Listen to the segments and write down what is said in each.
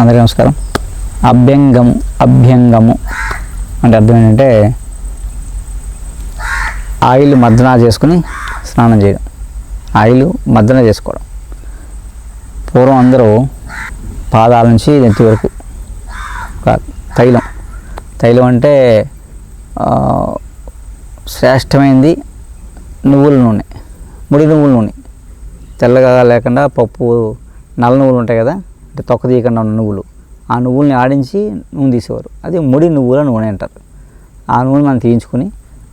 అందరికీ నమస్కారం. అభ్యంగము అభ్యంగము అంటే అర్థం ఏంటంటే ఆయిల్ మద్దన చేసుకుని స్నానం చేయడం. ఆయిల్ మద్దన చేసుకోవడం. పూర్వం అందరూ పాదాల నుంచి నెత్తి వరకు తైలం. తైలం అంటే శ్రేష్టమైనది నువ్వుల నూనె. ముడి నువ్వుల నూనె. తెల్లగా లేకుండా పప్పు నల్ల నువ్వులు ఉంటాయి కదా అంటే తొక్క తీయకుండా ఉన్న నువ్వులు. ఆ నువ్వుల్ని ఆడించి నూనె తీసేవారు. అది ముడి నువ్వుల నూనె అంటారు. ఆ నూనె మనం తీయించుకుని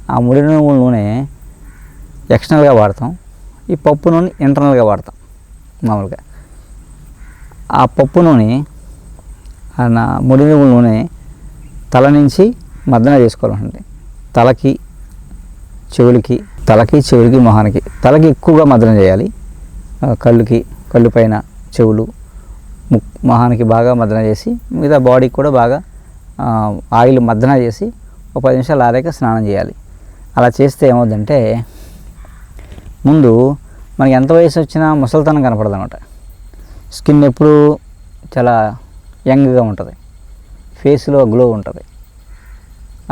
ఆ ముడి నువ్వుల నూనె ఎక్స్టర్నల్గా వాడతాం. ఈ పప్పు నూనె ఇంటర్నల్గా వాడతాం మామూలుగా. ఆ పప్పు నూనె ఆ నా ముడి నువ్వుల నూనె తల నుంచి మద్దన చేసుకోవాలండి తలకి చెవులకి తలకి చెవులకి మొహానికి. తలకి ఎక్కువగా మర్దన చేయాలి. ఆ, కళ్ళుకి కళ్ళు పైన చెవులు మొహానికి బాగా మద్దన చేసి మిగతా బాడీకి కూడా బాగా ఆయిల్ మద్దన చేసి ఒక పది నిమిషాలు ఆరాక స్నానం చేయాలి. అలా చేస్తే ఏమవుద్దంటే ముందు మనకి ఎంత వయసు వచ్చినా ముసలితనం కనపడదు అనమాట స్కిన్ ఎప్పుడూ చాలా యంగ్గా ఉంటుంది. ఫేస్లో గ్లో ఉంటుంది.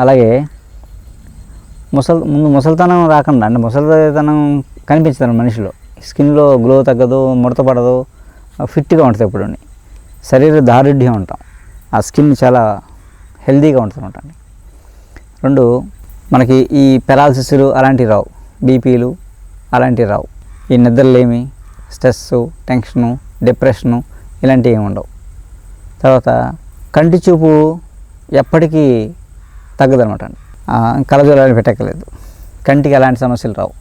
అలాగే ముసల్ ముందు ముసలితనం రాకుండా అంటే ముసలితనం కనిపించదు మనిషిలో. స్కిన్లో గ్లో తగ్గదు ముడత పడదు ఫిట్గా ఉంటుంది ఎప్పుడు శరీర దారుఢ్యం ఉంటాం ఆ స్కిన్ చాలా హెల్తీగా ఉంటుంది అనమాట రెండు మనకి ఈ పెరాలసిస్లు అలాంటివి రావు. బీపీలు అలాంటివి రావు. ఈ నిద్రలేమి స్ట్రెస్ టెన్షను డిప్రెషను ఇలాంటివి ఏమి ఉండవు. తర్వాత కంటి చూపు ఎప్పటికీ తగ్గదనమాట అండి. కలజోలాలు పెట్టక్కలేదు కంటికి ఎలాంటి సమస్యలు రావు.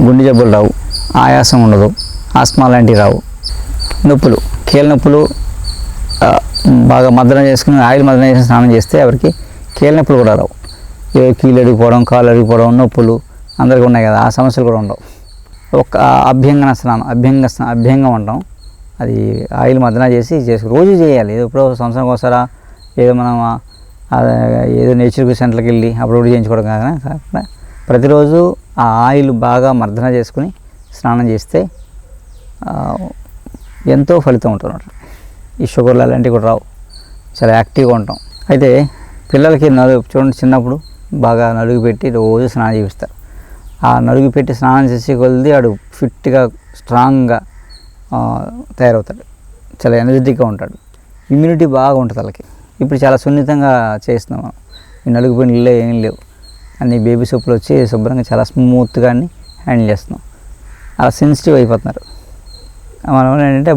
గుండె జబ్బులు రావు. ఆయాసం ఉండదు. ఆస్మా లాంటివి రావు. నొప్పులు. కీళ్ళ నొప్పులు బాగా మద్దన చేసుకుని ఆయిల్ మద్దన చేసి స్నానం చేస్తే ఎవరికి కీళ్ళ నొప్పులు కూడా రావు. ఏ కీళ్ళు అడిగిపోవడం కాళ్ళు అడిగిపోవడం నొప్పులు అందరికీ ఉన్నాయి కదా ఆ సమస్యలు కూడా ఉండవు. ఒక అభ్యంగన స్నానం అభ్యంగ స్నా అభ్యంగం అంటాం. అది ఆయిల్ మద్దన చేసి చేసి రోజు చేయాలి. ఏదో ఇప్పుడు సంవత్సరం కోసారా ఏదో మనం ఏదో నేచర్ సెంటర్కి వెళ్ళి అప్పుడు చేయించుకోవడం కాకుండా కాకుండా ప్రతిరోజు ఆ ఆయిల్ బాగా మర్దన చేసుకుని స్నానం చేస్తే ఎంతో ఫలితం ఉంటుంది ఈ షుగర్లు అలాంటివి కూడా రావు. చాలా యాక్టివ్గా ఉంటాం. అయితే పిల్లలకి నలుగు చూడండి చిన్నప్పుడు బాగా నలుగు పెట్టి రోజు స్నానం చేపిస్తారు. ఆ నలుగు పెట్టి స్నానం చేసి కొలిది వాడు ఫిట్గా స్ట్రాంగ్గా తయారవుతాడు. చాలా ఎనర్జెటిక్గా ఉంటాడు. ఇమ్యూనిటీ బాగా ఉంటుంది వాళ్ళకి. ఇప్పుడు చాలా సున్నితంగా చేస్తున్నాం మనం. ఈ నలుగు పోయిన ఇల్లే ఏం లేవు. అన్ని బేబీ సోపులు వచ్చి శుభ్రంగా చాలా స్మూత్గా అన్ని హ్యాండిల్ చేస్తున్నాం. అలా సెన్సిటివ్ అయిపోతున్నారు. మనం ఏంటంటే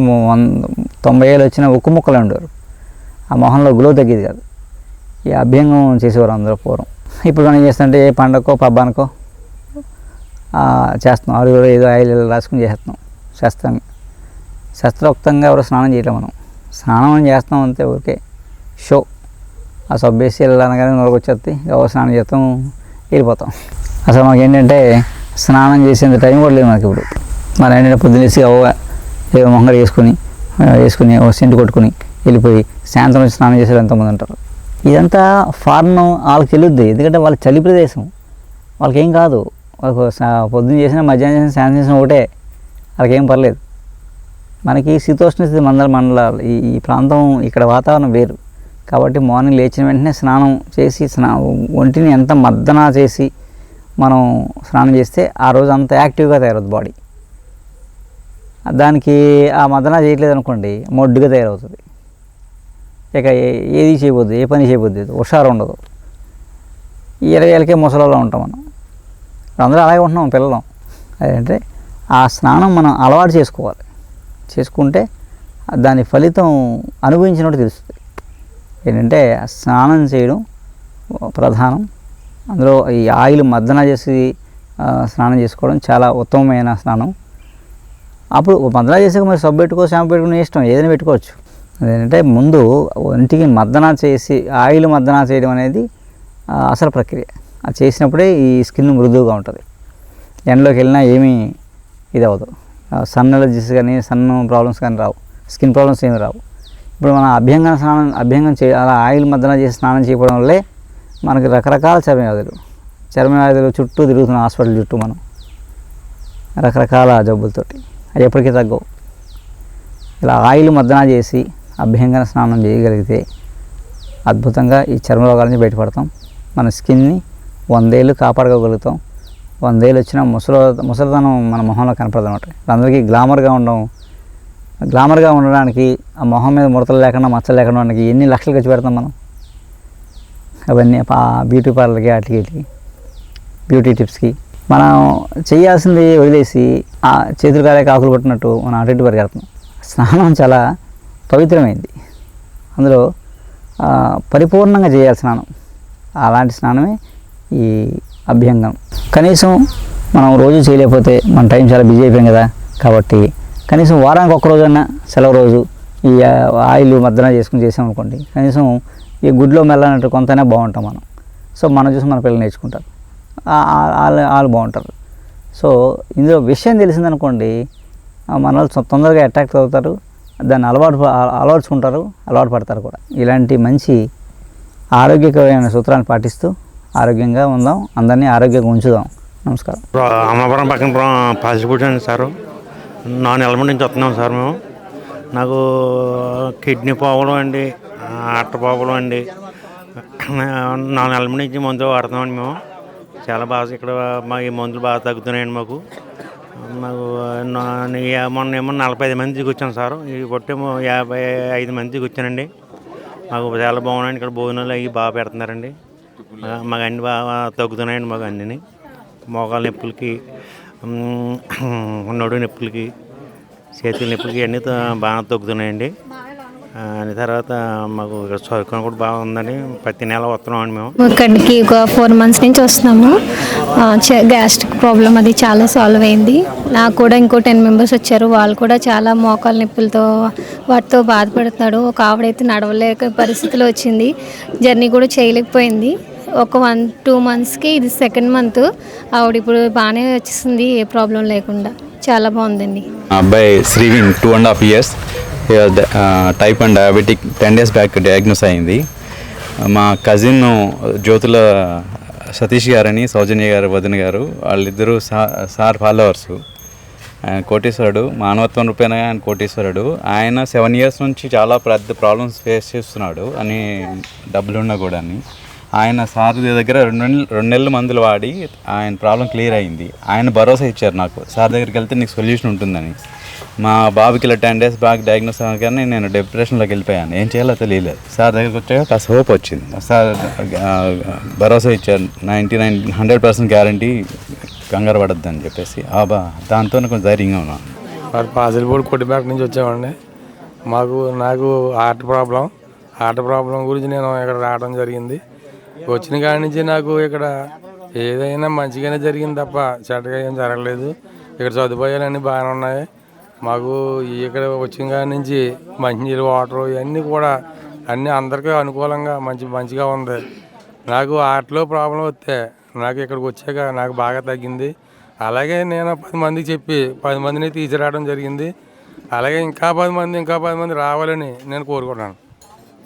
తొంభై ఏళ్ళు వచ్చిన ఉక్కు ముక్కలు ఉండేవారు. ఆ మొహంలో గ్లో తగ్గేది కాదు. ఈ అభ్యంగం చేసేవారు అందరూ పూర్వం. ఇప్పుడు మనం ఏం చేస్తుంటే ఏ పండగకో పబ్బానికో చేస్తున్నాం. ఆరు కూడా ఏదో ఆయిల్ రాసుకుని చేస్తున్నాం శస్త్రంగా. శాస్త్రోక్తంగా ఎవరు స్నానం చేయలేం మనం. స్నానం చేస్తాం అంతే ఊరికే. షో. ఆ సబ్బేసి వేసి వెళ్ళనగానే నోరుకు ఎవరు స్నానం చేస్తాం? వెళ్ళిపోతాం. అసలు మాకు ఏంటంటే స్నానం చేసేంత టైం కూడా లేదు మనకి ఇప్పుడు మన ఏంటంటే పొద్దున్నేసి అవ్వ ఏదో మొహంగా వేసుకుని వేసుకుని ఓ సెంటు కొట్టుకుని వెళ్ళిపోయి సాయంత్రం స్నానం చేసే ఎంతమంది ఉంటారు. ఇదంతా ఫారెన్ వాళ్ళకి తెలియద్ది. ఎందుకంటే వాళ్ళ చలి ప్రదేశం. వాళ్ళకి ఏం కాదు. వాళ్ళకు పొద్దున్న చేసిన మధ్యాహ్నం చేసిన సాయంత్రం చేసిన ఒకటే. వాళ్ళకి ఏం పర్లేదు. మనకి శీతోష్ణ స్థితి మండల మండలాలు ఈ ఈ ప్రాంతం ఇక్కడ వాతావరణం వేరు. కాబట్టి మార్నింగ్ లేచిన వెంటనే స్నానం చేసి స్నా ఒంటిని ఎంత మద్దన చేసి మనం స్నానం చేస్తే ఆ రోజు అంత యాక్టివ్గా తయారవుతుంది బాడీ. దానికి ఆ మదన చేయట్లేదు అనుకోండి మొడ్డుగా తయారవుతుంది. ఇక ఏ- ఏది చేయబోద్దు ఏ పని చేయబోద్దు హుషారు ఉండదు. ఇరవై ఏళ్ళకే ముసలలో ఉంటాం మనం. అందరూ అలాగే ఉంటున్నాం పిల్లలం. అదేంటే ఆ స్నానం మనం అలవాటు చేసుకోవాలి. చేసుకుంటే దాని ఫలితం అనుభవించినట్టు తెలుస్తుంది. ఏంటంటే స్నానం చేయడం ప్రధానం. అందులో ఈ ఆయిల్ మద్దన చేసి స్నానం చేసుకోవడం చాలా ఉత్తమమైన స్నానం. అప్పుడు మద్దన చేసాక మరి సబ్బు పెట్టుకో షాంపూ పెట్టుకుని ఇష్టం. ఏదైనా పెట్టుకోవచ్చు. అదేంటంటే ముందు ఒంటికి మద్దన చేసి ఆయిల్ మద్దన చేయడం అనేది అసలు ప్రక్రియ. అది చేసినప్పుడే ఈ స్కిన్ మృదువుగా ఉంటుంది. ఎండలోకి వెళ్ళినా ఏమీ ఇది అవ్వదు సన్ ఎలర్జీస్ కానీ సన్ ప్రాబ్లమ్స్ కానీ రావు. స్కిన్ ప్రాబ్లమ్స్ ఏమి రావు. ఇప్పుడు మన అభ్యంగన స్నానం అభ్యంగం చే అలా ఆయిల్ మద్దన చేసి స్నానం చేయడం వల్లే మనకి రకరకాల చర్మ వ్యాధులు. చర్మ వ్యాధులు చుట్టూ తిరుగుతున్నాం హాస్పిటల్ చుట్టూ మనం రకరకాల జబ్బులతోటి. అది ఎప్పటికీ తగ్గవు. ఇలా ఆయిల్ మద్దన చేసి అభ్యంగన స్నానం చేయగలిగితే అద్భుతంగా ఈ చర్మ రోగాల నుంచి బయటపడతాం. మన స్కిన్ని వందేళ్ళు కాపాడుకోగలుగుతాం. వందేళ్ళు వచ్చిన ముసలి ముసలితనం మన మొహంలో కనపడదు అనమాట అందరికీ గ్లామర్గా ఉండడం గ్లామర్గా ఉండడానికి ఆ మొహం మీద ముడతలు లేకుండా మచ్చలు లేకుండా ఉండడానికి ఎన్ని లక్షలు ఖర్చు పెడతాం మనం? అవన్నీ బ్యూటీ పార్లర్కి వాటికి వీటికి బ్యూటీ టిప్స్కి. మనం చేయాల్సింది వదిలేసి ఆ చేతులు కాలేక ఆకులు పట్టినట్టు మనం అటు పరిగెడుతున్నాం. స్నానం చాలా పవిత్రమైంది. అందులో పరిపూర్ణంగా చేయాలి స్నానం. అలాంటి స్నానమే ఈ అభ్యంగం. కనీసం మనం రోజు చేయలేకపోతే మన టైం చాలా బిజీ అయిపోయాం కదా కాబట్టి కనీసం వారానికి ఒక్క రోజన్నా సెలవు రోజు ఈ ఆయిల్ మద్దన చేసుకుని చేసాం అనుకోండి కనీసం ఈ గుడ్లో మెల్లనట్టు కొంతైనా బాగుంటాం మనం. సో మనం చూసి మన పిల్లలు నేర్చుకుంటారు. వాళ్ళు వాళ్ళు బాగుంటారు. సో ఇందులో విషయం తెలిసిందనుకోండి మన వాళ్ళు తొందరగా అట్రాక్ట్ అవుతారు దాన్ని అలవాటు అలవర్చుకుంటారు అలవాటు పడతారు కూడా. ఇలాంటి మంచి ఆరోగ్యకరమైన సూత్రాన్ని పాటిస్తూ ఆరోగ్యంగా ఉందాం అందరినీ ఆరోగ్యంగా ఉంచుదాం. నమస్కారం. అమ్మవరం పక్కన ప్ర- పాసిపూడి అండి సారు. నాలుగు నుంచి వస్తున్నాం సార్ మేము. నాకు కిడ్నీ ప్రాబ్లం అండి అట్ట ప్రాబ్లం అండి. నా నెలల నుంచి మందు వాడుతున్నామండి మేము. చాలా బాగా ఇక్కడ మా ఈ మందులు బాగా తగ్గుతున్నాయండి మాకు. మాకు నా- మొన్న ఏమో నలభై ఐదు మందికి వచ్చాను సార్. ఈ పొట్టేమో యాభై ఐదు మంది కూర్చానండి మాకు చాలా బాగున్నాయండి. ఇక్కడ భోజనాలు అవి బాగా పెడుతున్నారండి. మాకు అన్ని బాగా తగ్గుతున్నాయండి మాకు అన్నీ మోకాల నొప్పులకి నడు నొప్పులకి చేతుల నొప్పులకి అన్నీ బాగా తగ్గుతున్నాయండి. తర్వాత మాకు ఇక్కడ సౌకర్యం కూడా బాగుందండి. ప్రతి నెల వస్తున్నామండి మేము. ఇక్కడికి ఒక ఫోర్ మంత్స్ నుంచి వస్తున్నాము. గ్యాస్ట్రిక్ ప్రాబ్లం అది చాలా సాల్వ్ అయింది. నాకు కూడా ఇంకో టెన్ మెంబర్స్ వచ్చారు. వాళ్ళు కూడా చాలా మోకాల నొప్పులతో వాటితో బాధపడుతున్నాడు. ఒక ఆవిడైతే నడవలేక పరిస్థితిలో వచ్చింది. జర్నీ కూడా చేయలేకపోయింది. ఒక వన్ టూ మంత్స్కి ఇది సెకండ్ మంత్. ఆవిడ ఇప్పుడు బాగానే వచ్చేసింది. ఏ ప్రాబ్లం లేకుండా. చాలా బాగుందండి. మా అబ్బాయి Shrivin two and half years type and diabetic ten days back diagnose అయింది. మా cousin uh, Jyothula uh, Satish గారని సౌజన్య గారు వదిన గారు వాళ్ళిద్దరూ సా సార్ ఫాలోవర్స్ ఆయన కోటేశ్వరుడు మానవత్వం రూపేణ ఆయన కోటేశ్వరుడు. ఆయన సెవెన్ ఇయర్స్ నుంచి చాలా పెద్ద ప్రాబ్లమ్స్ ఫేస్ చేస్తున్నాడు అని డబ్బులున్నా కూడా అని. ఆయన సార్ దగ్గర రెండు నెలలు రెండు నెలలు మందులు వాడి ఆయన ప్రాబ్లం క్లియర్ అయింది. ఆయన భరోసా ఇచ్చారు నాకు. సార్ దగ్గరికి వెళ్తే నీకు సొల్యూషన్ ఉంటుందని. మా బాబుకి ఇలా టెన్ డేస్ బాగా డయాగ్నోస్ అవ్వగానే నేను డిప్రెషన్లోకి వెళ్ళిపోయాను. ఏం చేయాలో తెలియలేదు. సార్ దగ్గరికి వచ్చాక కాస్త హోప్ వచ్చింది. సార్ భరోసా ఇచ్చారు. Ninety nine hundred percent guarantee కంగారు పడద్దు అని చెప్పేసి ఆబా దాంతో కొంచెం ధైర్యంగా ఉన్నాను. మరి పాసిల్పూడి కొట్టిపేట నుంచి వచ్చామండి. మాకు నాకు హార్ట్ ప్రాబ్లం హార్ట్ ప్రాబ్లం గురించి నేను ఇక్కడ రావడం జరిగింది. వచ్చిన కాడి నుంచి నాకు ఇక్కడ ఏదైనా మంచిగానే జరిగింది తప్ప చెడ్డగా ఏం జరగలేదు. ఇక్కడ సదుపాయాలన్నీ బాగానే ఉన్నాయి. మాకు ఇక్కడ వచ్చిన కాడి నుంచి మంచినీళ్ళు వాటర్ ఇవన్నీ కూడా అన్నీ అందరికీ అనుకూలంగా మంచి మంచిగా ఉంది. నాకు హార్ట్లో ప్రాబ్లం వస్తే నాకు ఇక్కడికి వచ్చాక నాకు బాగా తగ్గింది. అలాగే నేను పది మందికి చెప్పి పది మందిని తీసుకురావడం జరిగింది. అలాగే ఇంకా పది మంది ఇంకా పది మంది రావాలని నేను కోరుకుంటున్నాను.